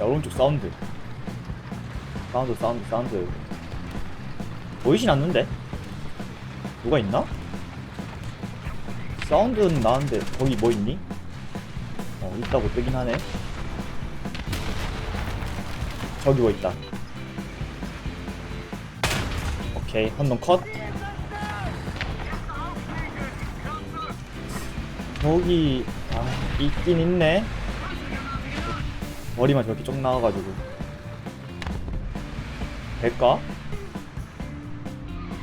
야 오른쪽 사운드 사운드 사운드 사운드 보이진 않는데? 누가 있나? 사운드는 나는데 거기 뭐 있니? 어 있다고 뜨긴 하네 저기 뭐 있다 오케이 한놈 컷 저기 아 있긴 있네 머리만 저렇게 쪽 나와가지고. 될까?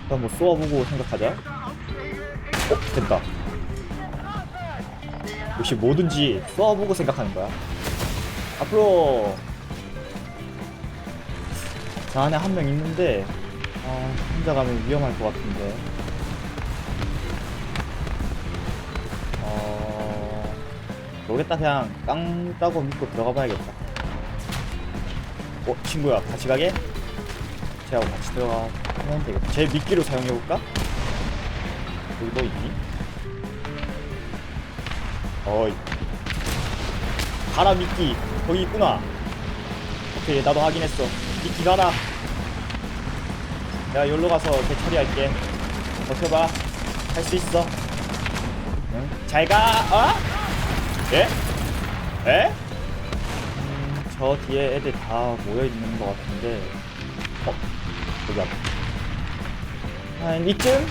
일단 뭐 쏘아보고 생각하자. 어? 된다. 역시 뭐든지 쏘아보고 생각하는 거야. 앞으로 저 안에 한 명 있는데 아 혼자 가면 위험할 것 같은데. 어... 모르겠다. 그냥 깡 따고 믿고 들어가 봐야겠다 어 친구야 같이 가게? 쟤하고 같이 들어가면 되겠다 쟤 미끼로 사용해볼까? 여기 뭐 있니? 어이 가라 미끼 거기 있구나 오케이 나도 확인했어 미끼 가라 내가 여기로 가서 개 처리할게 버텨봐 할 수 있어 응? 잘가 어? 예? 에? 음, 저 뒤에 애들 다 모여있는 것 같은데 어? 여기 앞에 한 이쯤?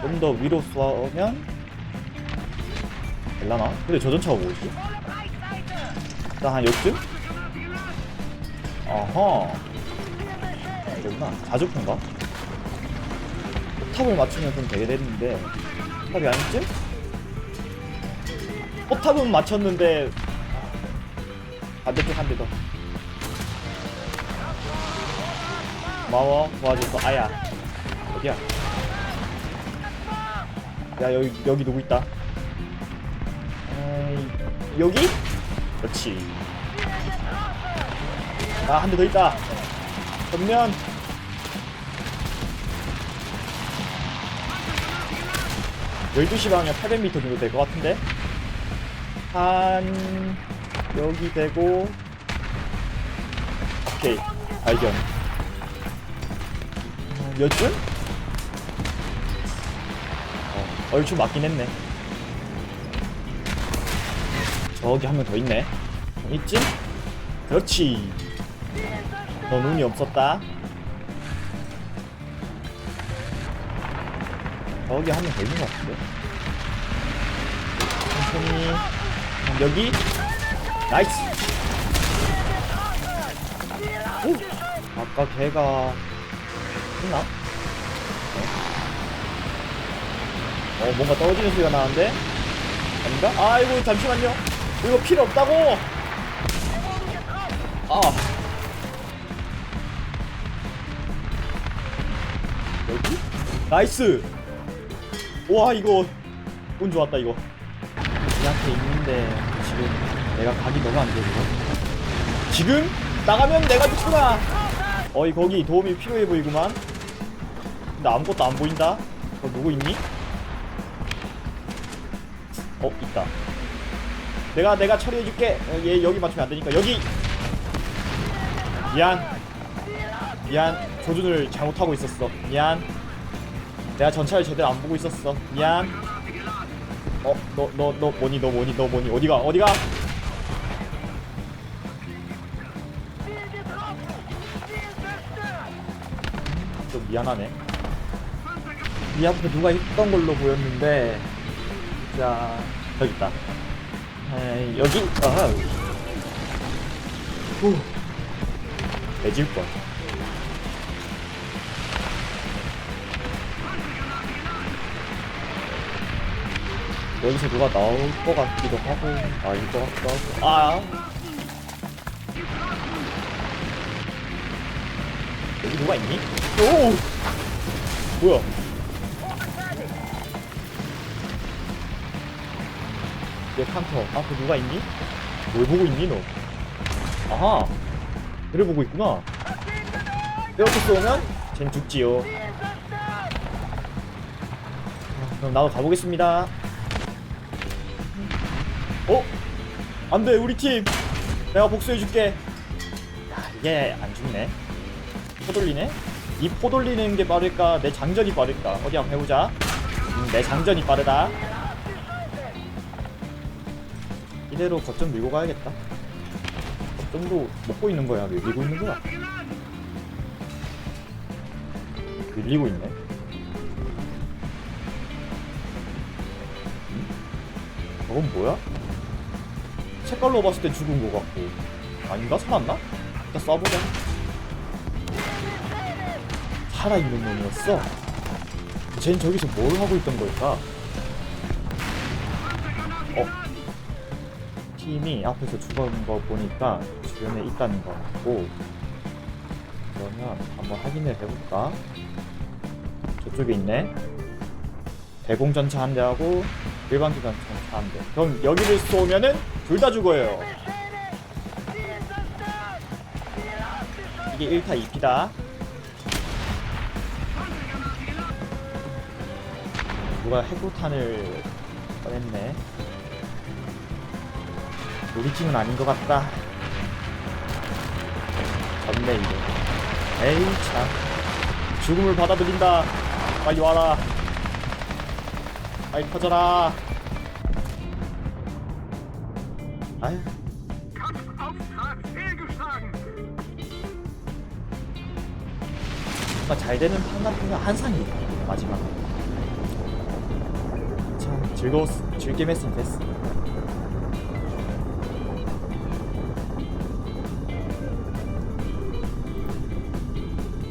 좀 더 위로 쏘면 될라나? 근데 저 전차가 뭐지? 일단 한 요쯤? 어허 이거구나 자주포인가? 포탑을 맞추면 좀 되게 됐는데 포탑이 아니쯤? 포탑은 맞췄는데 반대쪽 한 대 더 고마워 도와줘서 아야. 어디야? 야 여기 여기 누구 있다? 에이, 여기? 그렇지. 아 한 대 더 있다. 전면. 12시 방향 800m 정도 될 것 같은데? 한 여기 되고. 오케이. 발견. 어, 몇쯤? 어, 얼추 맞긴 했네. 저기 한 명 더 있네. 이쯤? 그렇지. 너 눈이 없었다. 저기 한 명 더 있는 것 같은데? 천천히. 어, 여기 나이스 오 아까 걔가 했나? 어? 어 뭔가 떨어지는 소리가 나는데 아닌가? 아이고 잠시만요 이거 필요 없다고 아 여기? 나이스 와 이거 운 좋았다 이거 얘한테 있는데 지금 내가 각이 너무 안 되고 지금? 나가면 내가 죽구나. 어이 거기 도움이 필요해 보이구만. 근데 아무것도 안 보인다? 어 누구 있니? 어 있다. 내가 내가 처리해줄게. 어, 얘 여기 맞추면 안 되니까. 여기! 미안. 미안. 조준을 잘못하고 있었어. 미안. 내가 전차를 제대로 안 보고 있었어. 미안. 어 너 너 너 뭐니 너 뭐니 너 뭐니. 어디가? 어디가 미안하네. 이 앞에 누가 있던 걸로 보였는데 자 여기 있다. 에이, 여기 아하 후. 내질 뻔. 여기서 누가 나올 것 같기도 하고 아닐 것 같기도 하고. 아 여기 누가 있니? 오! 뭐야? 내 칸터. 앞에 누가 있니? 뭘 보고 있니 너? 아하! 그래 보고 있구나. 이렇게 쏘면? 쟨 죽지요. 아, 그럼 나도 가보겠습니다. 어? 안 돼 우리 팀! 내가 복수해줄게. 야 이게 안 죽네 포 돌리네? 이 포 돌리는 게 빠를까? 내 장전이 빠를까? 어디 한번 해보자. 음, 내 장전이 빠르다. 이대로 거점 밀고 가야겠다. 거점도 먹고 있는 거야. 밀리고 있는 거야. 밀리고 있네. 음? 저건 뭐야? 색깔로 봤을 때 죽은 것 같고. 아닌가? 살았나? 일단 쏴보자 살아있는 놈이었어? 쟨 저기서 뭘 하고 있던 걸까? 어? 팀이 앞에서 죽은 거 보니까 주변에 있다는 거 같고 그러면 한번 확인을 해볼까? 저쪽에 있네 대공전차 한 대하고 일반 기관차 한 대. 그럼 여기를 쏘면은 둘 다 죽어요. 이게 1타 2피다. 누가 해고탄을 꺼냈네. 우리 팀은 아닌 것 같다. 졌네 이거. 에이 참. 죽음을 받아들인다. 빨리 와라. 빨리 터져라. fehlgeschlagen. 뭔가 잘 되는 판 같은 거 한상이 마지막. 참 즐거웠 즐겜 했으면 됐어.